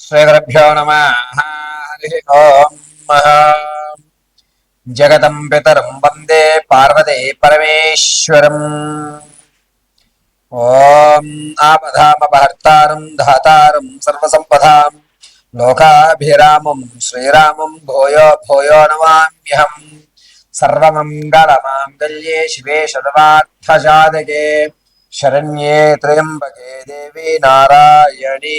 శ్రీగురుభ్యో నమ హరి ఓం జగతం పితరం వందే పార్వతే పరమేశ్వరం ఓం ఆపధామపహర్తారం ధాతారం సర్వసంపదాం లోకాభిరామం శ్రీరామం భూయో భూయో నమామ్యహం సర్వమంగళమాంగళ్యే శివే సర్వార్థసాధకే శరణ్యే త్రయంబకే దేవి నారాయణి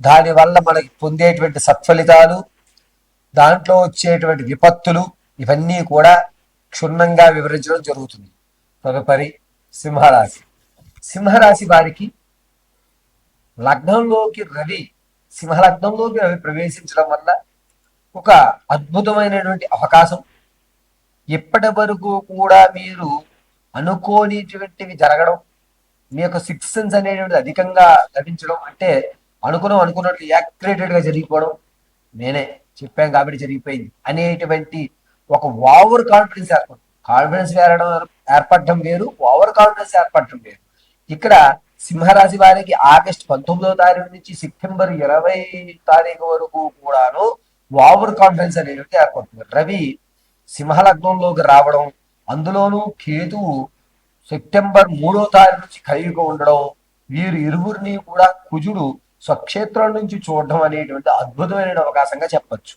దానివల్ల మనకి పొందేటువంటి సత్ఫలితాలు దాంట్లో వచ్చేటువంటి విపత్తులు ఇవన్నీ కూడా క్షుణ్ణంగా వివరించడం జరుగుతుంది. తదుపరి సింహరాశి. సింహరాశి వారికి లగ్నంలోకి రవి సింహలగ్నంలోకి రవి ప్రవేశించడం వల్ల ఒక అద్భుతమైనటువంటి అవకాశం. ఇప్పటి వరకు కూడా మీరు అనుకోనిటువంటివి జరగడం మీ యొక్క సిక్స్ సెన్స్ అనేటువంటిది అధికంగా లభించడం అంటే అనుకున్నాం అనుకున్నట్లు యాక్యురేటెడ్గా జరిగిపోవడం నేనే చెప్పాను కాబట్టి జరిగిపోయింది. అనేటువంటి ఒక ఓవర్ కాన్ఫిడెన్స్ ఏర్పడు కాన్ఫిడెన్స్ ఏరడం ఏర్పడడం వేరు ఓవర్ కాన్ఫిడెన్స్ ఏర్పడటం వేరు. ఇక్కడ సింహరాశి వారికి ఆగస్ట్ పంతొమ్మిదో తారీఖు నుంచి సెప్టెంబర్ ఇరవై తారీఖు వరకు కూడాను ఓవర్ కాన్ఫిడెన్స్ అనేటువంటి ఏర్పడుతుంది. రవి సింహలగ్నంలోకి రావడం అందులోనూ కేతువు సెప్టెంబర్ మూడో తారీఖు నుంచి కలిగి ఉండడం వీరు ఇరువురిని కూడా కుజుడు స్వక్షేత్రం నుంచి చూడడం అనేటువంటి అద్భుతమైన అవకాశంగా చెప్పచ్చు.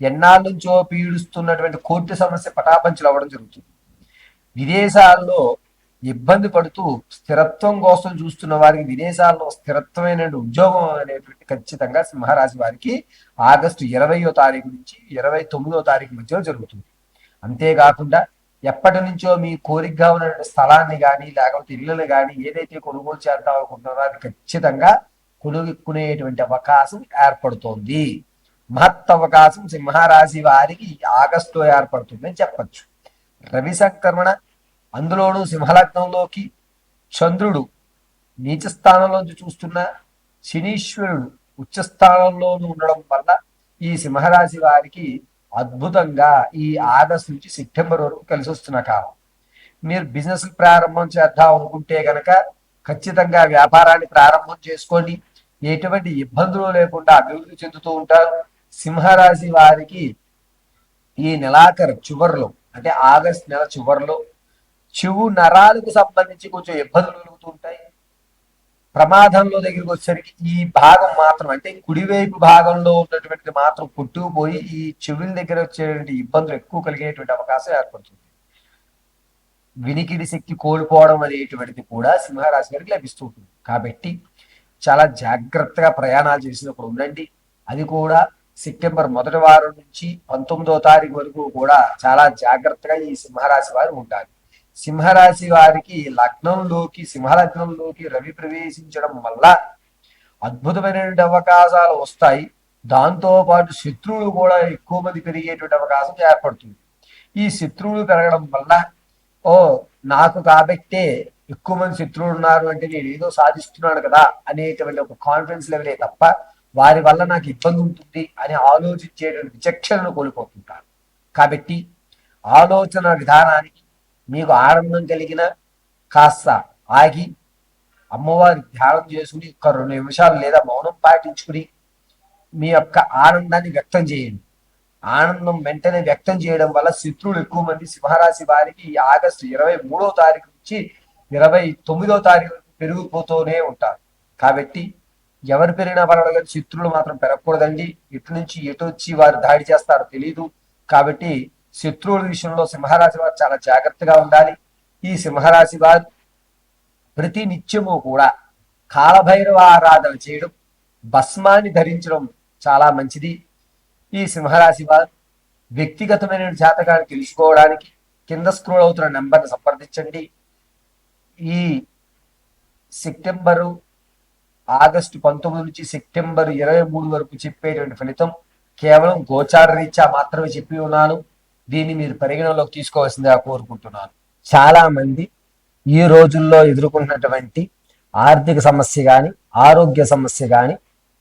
ఎన్నాళ్ళ నుంచో పీడిస్తున్నటువంటి కోర్టు సమస్య పటాపంచలు అవ్వడం జరుగుతుంది. విదేశాల్లో ఇబ్బంది పడుతూ స్థిరత్వం కోసం చూస్తున్న వారికి విదేశాల్లో స్థిరత్వమైన ఉద్యోగం అనేటువంటి ఖచ్చితంగా సింహరాశి వారికి ఆగస్టు ఇరవయో తారీఖు నుంచి ఇరవై తొమ్మిదో తారీఖు మధ్యలో జరుగుతుంది. అంతేకాకుండా ఎప్పటి నుంచో మీ కోరికగా ఉన్న స్థలాన్ని కానీ లేకపోతే ఇళ్ళని కానీ ఏదైతే కొనుగోలు చేద్దాం అనుకుంటున్నారో అది ఖచ్చితంగా కొనుక్కునేటువంటి అవకాశం ఏర్పడుతోంది. మహత్ అవకాశం సింహరాశి వారికి ఆగస్టులో ఏర్పడుతుందని చెప్పచ్చు. రవి సంక్రమణ అందులోనూ సింహలగ్నంలోకి చంద్రుడు నీచ స్థానంలోంచి చూస్తున్న శనీశ్వరుడు ఉచ్చ స్థానంలోనూ ఉండడం వల్ల ఈ సింహరాశి వారికి అద్భుతంగా ఈ ఆగస్ట్ నుంచి సెప్టెంబర్ వరకు కలిసి వస్తున్న కాలం. మీరు బిజినెస్ ప్రారంభం చేద్దాం అనుకుంటే కనుక ఖచ్చితంగా వ్యాపారాన్ని ప్రారంభం చేసుకొని ఎటువంటి ఇబ్బందులు లేకుండా అభివృద్ధి చెందుతూ ఉంటారు. సింహరాశి వారికి ఈ నెలాఖరు చివరిలో అంటే ఆగస్ట్ నెల చివరిలో చెవు నరాలకు సంబంధించి కొంచెం ఇబ్బందులు కలుగుతుంటాయి ప్రమాదంలో దగ్గరికి వచ్చేసరికి ఈ భాగం మాత్రం అంటే కుడివైపు భాగంలో ఉన్నటువంటిది మాత్రం పుట్టుకుపోయి ఈ చెవుల దగ్గర వచ్చేటువంటి ఇబ్బందులు ఎక్కువ కలిగేటువంటి అవకాశం ఏర్పడుతుంది. వినికిడి శక్తి కోల్పోవడం అనేటువంటిది కూడా సింహరాశి గారికి లభిస్తూ ఉంటుంది. కాబట్టి చాలా జాగ్రత్తగా ప్రయాణాలు చేసినప్పుడు ఉండండి. అది కూడా సెప్టెంబర్ మొదటి వారం నుంచి పంతొమ్మిదో తారీఖు వరకు కూడా చాలా జాగ్రత్తగా ఈ సింహరాశి వారు ఉంటారు సింహరాశి వారికి లగ్నంలోకి సింహలగ్నంలోకి రవి ప్రవేశించడం వల్ల అద్భుతమైనటువంటి అవకాశాలు వస్తాయి. దాంతో పాటు శత్రువులు కూడా ఎక్కువ మంది పెరిగేటువంటి అవకాశం ఏర్పడుతుంది. ఈ శత్రువులు పెరగడం వల్ల ఓ నాకు కాబట్టే ఎక్కువ మంది శత్రువులు ఉన్నారు అంటే నేను ఏదో సాధిస్తున్నాను కదా అనేటువంటి ఒక కాన్ఫిడెన్స్ లెవెలే తప్ప వారి వల్ల నాకు ఇబ్బంది ఉంటుంది అని ఆలోచించేటువంటి విచక్షణను కోల్పోతుంటారు. కాబట్టి ఆలోచన విధానానికి మీకు ఆనందం కలిగిన కాస్త ఆగి అమ్మవారి ధ్యానం చేసుకుని ఒక రెండు నిమిషాలు లేదా మౌనం పాటించుకుని మీ యొక్క ఆనందాన్ని వ్యక్తం చేయండి. ఆనందం వెంటనే వ్యక్తం చేయడం వల్ల శత్రువులు ఎక్కువ మంది సింహరాశి వారికి ఆగస్టు ఇరవై మూడో తారీఖు నుంచి ఇరవై తొమ్మిదో తారీఖు పెరిగిపోతూనే ఉంటారు. కాబట్టి ఎవరు పెరిగినా పర్వాలేదు శత్రులు శత్రువులు మాత్రం పెరగకూడదండి. ఇటు నుంచి ఎటు వచ్చి వారు దాడి చేస్తారో తెలియదు కాబట్టి శత్రువుల విషయంలో సింహరాశి వారు చాలా జాగ్రత్తగా ఉండాలి. ఈ సింహరాశి వారు ప్రతి నిత్యము కూడా కాలభైరవ ఆరాధన చేయడం భస్మాన్ని ధరించడం చాలా మంచిది. ఈ సింహరాశి వారు వ్యక్తిగతమైన జాతకాన్ని తెలుసుకోవడానికి కింద స్క్రోల్ అవుతున్న నెంబర్ని సంప్రదించండి. ఈ సెప్టెంబరు ఆగస్టు పంతొమ్మిది నుంచి సెప్టెంబర్ ఇరవై మూడు వరకు చెప్పేటువంటి ఫలితం కేవలం గోచార రీత్యా మాత్రమే చెప్పి ఉన్నాను. దీన్ని మీరు పరిగణలోకి తీసుకోవాల్సిందిగా కోరుకుంటున్నాను. చాలా మంది ఈ రోజుల్లో ఎదుర్కొంటున్నటువంటి ఆర్థిక సమస్య కానీ ఆరోగ్య సమస్య కానీ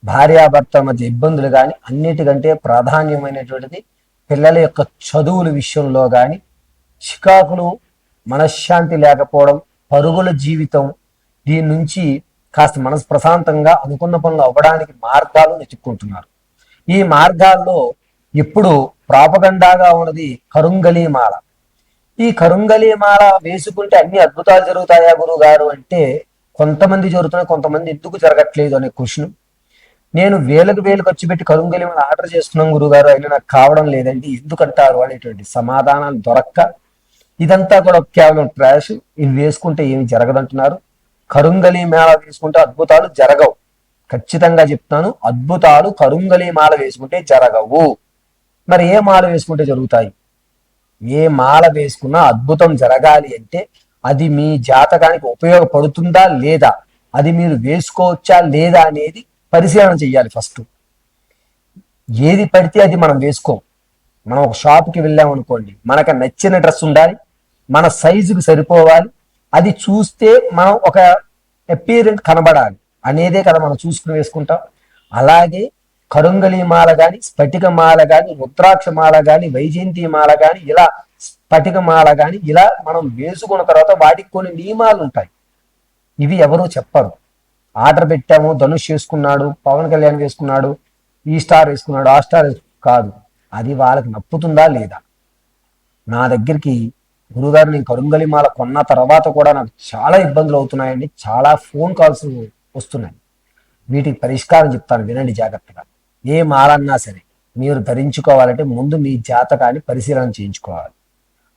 భార్యాభర్తల మధ్య ఇబ్బందులు కానీ అన్నిటికంటే ప్రాధాన్యమైనటువంటిది పిల్లల యొక్క చదువుల విషయంలో కానీ చికాకులు మనశ్శాంతి లేకపోవడం పరుగుల జీవితం దీని నుంచి కాస్త మనసు ప్రశాంతంగా అనుకున్న పనులు అవ్వడానికి మార్గాలు వెతుక్కుంటున్నారు ఈ మార్గాల్లో ఇప్పుడు ప్రాపగండాగా ఉన్నది కరుంగళీమాల. ఈ కరుంగళీమాల వేసుకుంటే అన్ని అద్భుతాలు జరుగుతాయా గురువు గారు అంటే కొంతమంది జరుగుతున్నాయి కొంతమంది ఎందుకు జరగట్లేదు అనే క్వశ్చన్. నేను వేలకు వేలు ఖర్చు పెట్టి కరుంగళీమాల ఆర్డర్ చేస్తున్నాం గురుగారు అయినా నాకు కావడం లేదండి. ఎందుకంటారు అనేటువంటి సమాధానాలు దొరక్క ఇదంతా కూడా కేవలం ట్రాష్ ఇవి వేసుకుంటే ఏమి జరగదంటున్నారు. కరుంగలి మేళ వేసుకుంటే అద్భుతాలు జరగవు. ఖచ్చితంగా చెప్తాను అద్భుతాలు కరుంగలి మాల వేసుకుంటే జరగవు. మరి ఏ మాల వేసుకుంటే జరుగుతాయి? ఏ మాల వేసుకున్నా అద్భుతం జరగాలి అంటే అది మీ జాతకానికి ఉపయోగపడుతుందా లేదా? అది మీరు వేసుకోవచ్చా లేదా అనేది పరిశీలన చేయాలి ఫస్ట్ ఏది పడితే అది మనం వేసుకోం. మనం ఒక షాప్కి వెళ్ళాం అనుకోండి మనకు నచ్చిన డ్రెస్ ఉండాలి మన సైజుకి సరిపోవాలి. అది చూస్తే మనం ఒక అపీరెంట్ కనబడాలి. అనేదే కదా మనం చూసుకుని వేసుకుంటాం. అలాగే కరుంగలి మాల కానీ స్ఫటిక మాల కానీ రుద్రాక్ష మాల కానీ వైజయంతి మాల కానీ ఇలా స్ఫటిక మాల కానీ ఇలా మనం వేసుకున్న తర్వాత వాటికి కొన్ని నియమాలు ఉంటాయి. ఇవి ఎవరూ చెప్పరు. ఆర్డర్ పెట్టాము ధనుష్ వేసుకున్నాడు పవన్ కళ్యాణ్ వేసుకున్నాడు ఈ స్టార్ వేసుకున్నాడు ఆ స్టార్ కాదు అది వాళ్ళకి నప్పుతుందా లేదా? నా దగ్గరికి గురుగారు నేను కరుంగలి మాల కొన్న తర్వాత కూడా నాకు చాలా ఇబ్బందులు అవుతున్నాయండి. చాలా ఫోన్ కాల్స్ వస్తున్నాయి. వీటికి పరిష్కారం చెప్తాను వినండి జాగ్రత్తగా. ఏ మాలన్నా సరే మీరు ధరించుకోవాలంటే ముందు మీ జాతకాన్ని పరిశీలన చేయించుకోవాలి.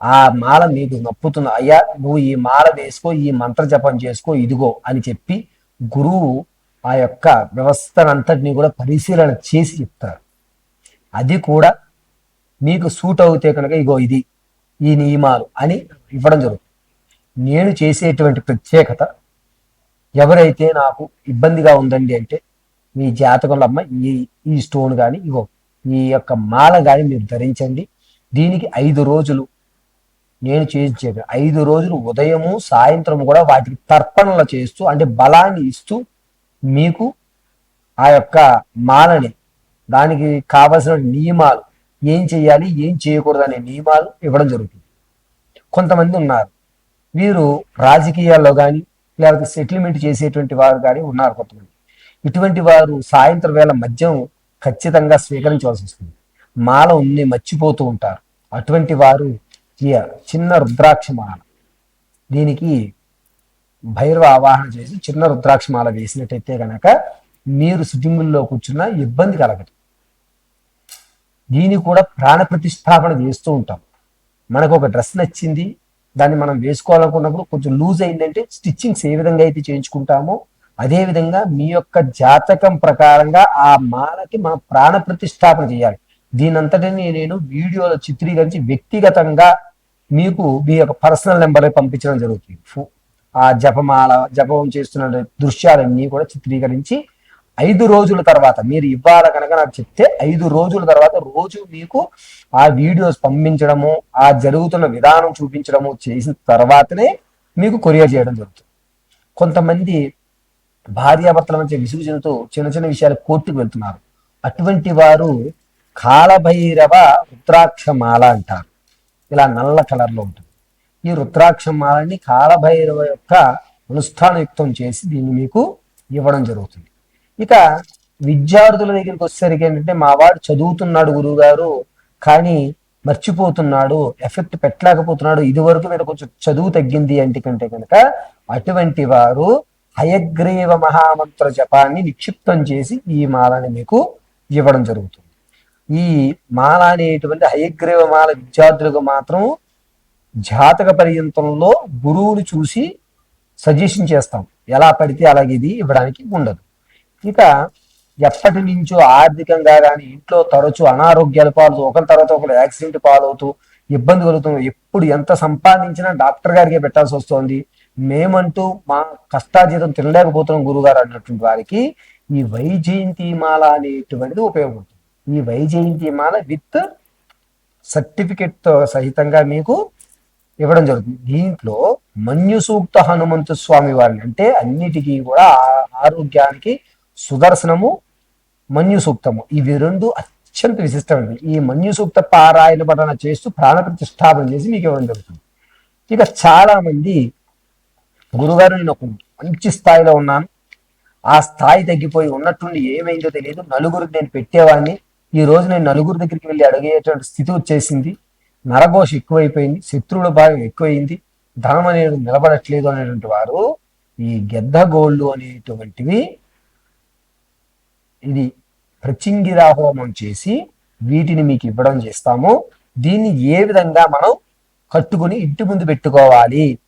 ఆ మాల మీకు నప్పుతుంది అయ్యా నువ్వు ఈ మాల వేసుకో ఈ మంత్ర జపం చేసుకో ఇదిగో అని చెప్పి గురువు ఆ యొక్క వ్యవస్థనంతటినీ కూడా పరిశీలన చేసి చెప్తారు. అది కూడా మీకు సూట్ అవుతే కనుక ఇగో ఇది ఈ నియమాలు అని ఇవ్వడం జరుగుతుంది. నేను చేసేటువంటి ప్రత్యేకత ఎవరైతే నాకు ఇబ్బందిగా ఉందండి అంటే మీ జాతకంలో అమ్మ ఈ ఈ స్టోన్ కానీ ఇగో ఈ యొక్క మాల కానీ మీరు ధరించండి. దీనికి ఐదు రోజులు నేను చేయించే ఐదు రోజులు ఉదయము సాయంత్రం కూడా వాటికి తర్పణలు చేస్తూ అంటే బలాన్ని ఇస్తూ మీకు ఆ యొక్క మాలని దానికి కావలసిన నియమాలు ఏం చేయాలి ఏం చేయకూడదు అనే నియమాలు ఇవ్వడం జరుగుతుంది. కొంతమంది ఉన్నారు. వీరు రాజకీయాల్లో కానీ లేకపోతే సెటిల్మెంట్ చేసేటువంటి వారు కానీ ఉన్నారు కొంతమంది. ఇటువంటి వారు సాయంత్రం వేళ మద్యం ఖచ్చితంగా స్వీకరించవలసి వస్తుంది. మాల ఉన్ని మర్చిపోతూ ఉంటారు. అటువంటి వారు చిన్న రుద్రాక్ష మాల. దీనికి భైరవ ఆవాహన చేసి చిన్న రుద్రాక్ష మాల వేసినట్టయితే కనుక మీరు సిట్టింగుల్లో కూర్చున్న ఇబ్బంది కలగదు. దీన్ని కూడా ప్రాణ ప్రతిష్టాపన చేస్తూ ఉంటాం. మనకు ఒక డ్రెస్ నచ్చింది దాన్ని మనం వేసుకోవాలనుకున్నప్పుడు కొంచెం లూజ్ అయిందంటే స్టిచ్చింగ్స్ ఏ విధంగా అయితే చేయించుకుంటామో అదే విధంగా మీ యొక్క జాతకం ప్రకారంగా ఆ మాలకి మనం ప్రాణ ప్రతిష్టాపన చేయాలి. దీనంతటిని నేను వీడియోలో చిత్రీకరించి వ్యక్తిగతంగా మీకు మీ యొక్క పర్సనల్ నెంబర్ పంపించడం జరుగుతుంది. ఆ జపమాల జపం చేస్తున్న దృశ్యాలన్నీ కూడా చిత్రీకరించి ఐదు రోజుల తర్వాత మీరు ఇవ్వాలి కనుక నాకు చెప్తే ఐదు రోజుల తర్వాత రోజు మీకు ఆ వీడియోస్ పంపించడము ఆ జరుగుతున్న విధానం చూపించడము చేసిన తర్వాతనే మీకు కొరియర్ చేయడం జరుగుతుంది. కొంతమంది భార్యాభర్తల మధ్య విసుగు చెందుతూ చిన్న చిన్న విషయాలు కోర్టుకు వెళ్తున్నారు. అటువంటి వారు కాలభైరవ రుద్రాక్షమాల అంటారు. ఇలా నల్ల కలర్లో ఉంటుంది. ఈ రుద్రాక్షమాలని కాలభైరవ యొక్క అనుష్ఠానయుక్తం చేసి దీన్ని మీకు ఇవ్వడం జరుగుతుంది. ఇక విద్యార్థుల దగ్గరికి వచ్చేసరికి ఏంటంటే మా వాడు చదువుతున్నాడు గురువు గారు కానీ మర్చిపోతున్నాడు ఎఫెక్ట్ పెట్టలేకపోతున్నాడు. ఇది వరకు మీరు కొంచెం చదువు తగ్గింది అంటే కంటే కనుక అటువంటి వారు హయగ్రీవ మహామంత్ర జపాన్ని నిక్షిప్తం చేసి ఈ మాలని మీకు ఇవ్వడం జరుగుతుంది. ఈ మాల అనేటువంటి హయగ్రీవ మాల విద్యార్థులకు మాత్రం జాతక పర్యంతంలో గురువుని చూసి సజెషన్ చేస్తాం. ఎలా పడితే అలాగే ఇది ఇవ్వడానికి ఉండదు. ఇక ఎప్పటి నుంచో ఆర్థికంగా కానీ ఇంట్లో తరచూ అనారోగ్యాల పాలు ఒకరి తర్వాత ఒకరు యాక్సిడెంట్ పాలవుతూ ఇబ్బంది కలుగుతుంది ఎప్పుడు ఎంత సంపాదించినా డాక్టర్ గారికే పెట్టాల్సి వస్తుంది. మేమంటూ మా కష్టాజీతం తినలేకపోతున్నాం గురుగారు అన్నటువంటి వారికి ఈ వైజయంతి మాల అనేటువంటిది ఉపయోగపడుతుంది. ఈ వైజయంతి మాల విత్ సర్టిఫికెట్తో సహితంగా మీకు ఇవ్వడం జరుగుతుంది. దీంట్లో మన్యు సూక్త హనుమంతు స్వామి వారిని అంటే అన్నిటికీ కూడా ఆరోగ్యానికి సుదర్శనము మన్యు సూక్తము ఇవి రెండు అత్యంత విశిష్టమైనవి. ఈ మన్యు సూక్త పారాయణ పఠన చేస్తూ ప్రాణ ప్రతిష్టాపన చేసి మీకు ఇవ్వడం జరుగుతుంది. ఇక చాలా మంది గురుగారు నేను ఒక మంచి స్థాయిలో ఉన్నాను. ఆ స్థాయి తగ్గిపోయి ఉన్నట్టుండి ఏమైందో తెలియదు. నలుగురికి నేను పెట్టేవాడిని. ఈ రోజు నేను నలుగురు దగ్గరికి వెళ్ళి అడిగేటువంటి స్థితి వచ్చేసింది. నరఘోష ఎక్కువైపోయింది. శత్రువుల భాగం ఎక్కువైంది. ధనం అనేది నిలబడట్లేదు అనేటువంటి వారు ఈ గెద్ద గోళ్ళు అనేటువంటివి ఇది ప్రచింగిరా హోమం చేసి వీటిని మీకు ఇవ్వడం చేస్తాము. దీన్ని ఏ విధంగా మనం కట్టుకుని ఇంటి ముందు పెట్టుకోవాలి?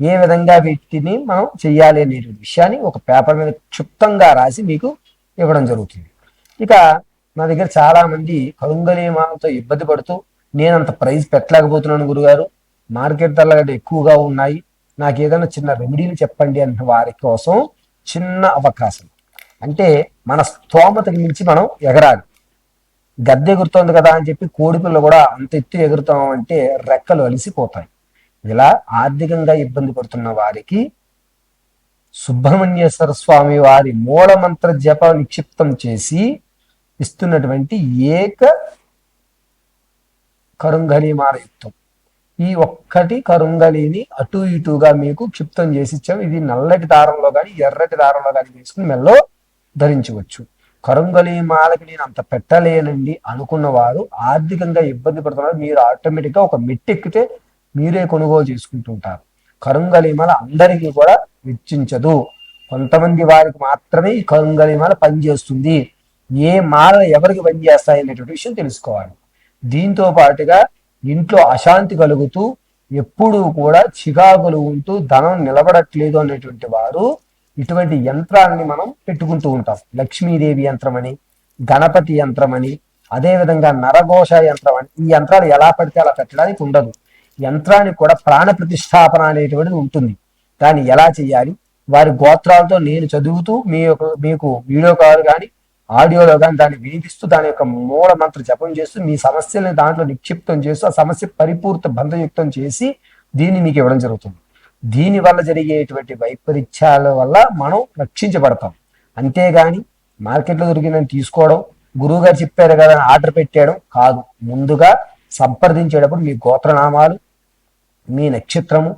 ఏ విధంగా వీటిని మనం చెయ్యాలి అనే విషయాన్ని ఒక పేపర్ మీద క్షుప్తంగా రాసి మీకు ఇవ్వడం జరుగుతుంది. ఇక నా దగ్గర చాలా మంది కరుంగలీమాలతో ఇబ్బంది పడుతూ నేను అంత ప్రైజ్ పెట్టలేకపోతున్నాను గురుగారు. మార్కెట్ ధరలు ఎక్కువగా ఉన్నాయి. నాకు ఏదైనా చిన్న రెమెడీలు చెప్పండి అన్న వారి కోసం చిన్న అవకాశం. అంటే మన స్తోమతకి మించి మనం ఎగరాలి. గద్దె ఎగురుతోంది కదా అని చెప్పి కోడిపిల్ల కూడా అంత ఎత్తు ఎగురుతాం అంటే రెక్కలు అలిసిపోతాయి. ఇలా ఆర్థికంగా ఇబ్బంది పడుతున్న వారికి సుబ్రహ్మణ్యేశ్వర స్వామి వారి మూలమంత్ర జప నిక్షిప్తం చేసి ఇస్తున్నటువంటి ఏక కరుంగళిమాల యుక్తం ఈ ఒక్కటి కరుంగలిని అటు ఇటుగా మీకు క్షిప్తం చేసి ఇచ్చాం. ఇది నల్లటి దారంలో కానీ ఎర్రటి దారంలో కానీ తీసుకుని మెల్లో ధరించవచ్చు. కరుంగలి మాలకి నేను అంత పెట్టలేనండి అనుకున్న వారు ఆర్థికంగా ఇబ్బంది పడుతున్నారు. మీరు ఆటోమేటిక్గా ఒక మెట్టెక్కితే మీరే కొనుగోలు చేసుకుంటుంటారు కరుంగలిమాల అందరికీ కూడా వెచ్చించదు. కొంతమంది వారికి మాత్రమే ఈ కరుంగలిమాల పనిచేస్తుంది. ఏ మాల ఎవరికి పనిచేస్తాయి అనేటువంటి విషయం తెలుసుకోవాలి. దీంతో పాటుగా ఇంట్లో అశాంతి కలుగుతూ ఎప్పుడూ కూడా చికాకులు ఉంటూ ధనం నిలబడట్లేదు అనేటువంటి వారు ఇటువంటి యంత్రాన్ని మనం పెట్టుకుంటూ ఉంటాం. లక్ష్మీదేవి యంత్రం అని గణపతి యంత్రం అని అదేవిధంగా నరఘోష యంత్రం అని ఈ యంత్రాలు ఎలా పడితే అలా పెట్టడానికి ఉండదు. యంత్రానికి కూడా ప్రాణ ప్రతిష్టాపన అనేటువంటిది ఉంటుంది. దాన్ని ఎలా చేయాలి? వారి గోత్రాలతో నేను చదువుతూ మీ యొక్క మీకు వీడియో కాల్ కానీ ఆడియోలో కానీ దాన్ని వినిపిస్తూ దాని యొక్క మూల మంత్ర జపం చేస్తూ మీ సమస్యల్ని దాంట్లో నిక్షిప్తం చేస్తూ ఆ సమస్య పరిపూర్త బంధయుక్తం చేసి దీన్ని మీకు ఇవ్వడం జరుగుతుంది. దీని వల్ల జరిగేటువంటి వైపరీత్యాల వల్ల మనం రక్షించబడతాం. అంతేగాని మార్కెట్లో దొరికిందని తీసుకోవడం గురువుగారు చెప్పారు కదా అని ఆర్డర్ పెట్టేయడం కాదు. ముందుగా సంప్రదించేటప్పుడు మీ గోత్రనామాలు మీ నక్షత్రము.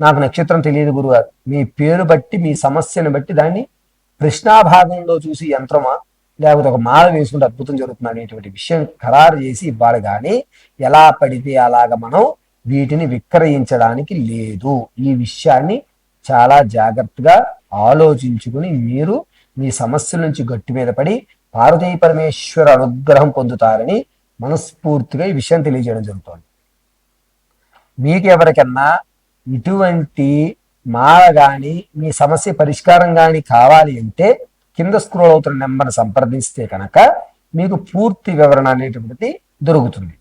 నాకు నక్షత్రం తెలియదు గురుగారు మీ పేరు బట్టి మీ సమస్యను బట్టి దాన్ని కృష్ణాభాగంలో చూసి యంత్రమా లేకపోతే ఒక మాల వేసుకుంటే అద్భుతం జరుగుతుంది అనేటువంటి విషయం ఖరారు చేసి ఇవ్వాలి. కానీ ఎలా పడితే అలాగ మనం వీటిని విక్రయించడానికి లేదు. ఈ విషయాన్ని చాలా జాగ్రత్తగా ఆలోచించుకుని మీరు మీ సమస్యల నుంచి గట్టి మీద పడి పార్వతీ పరమేశ్వర అనుగ్రహం పొందుతారని మనస్ఫూర్తిగా ఈ విషయం తెలియజేయడం జరుగుతోంది. మీకు ఎవరికన్నా ఇటువంటి మాల కానీ మీ సమస్య పరిష్కారం కానీ కావాలి అంటే కింద స్క్రోల్ అవుతున్న నెంబర్ని సంప్రదిస్తే కనుక మీకు పూర్తి వివరణ అనేటువంటిది దొరుకుతుంది.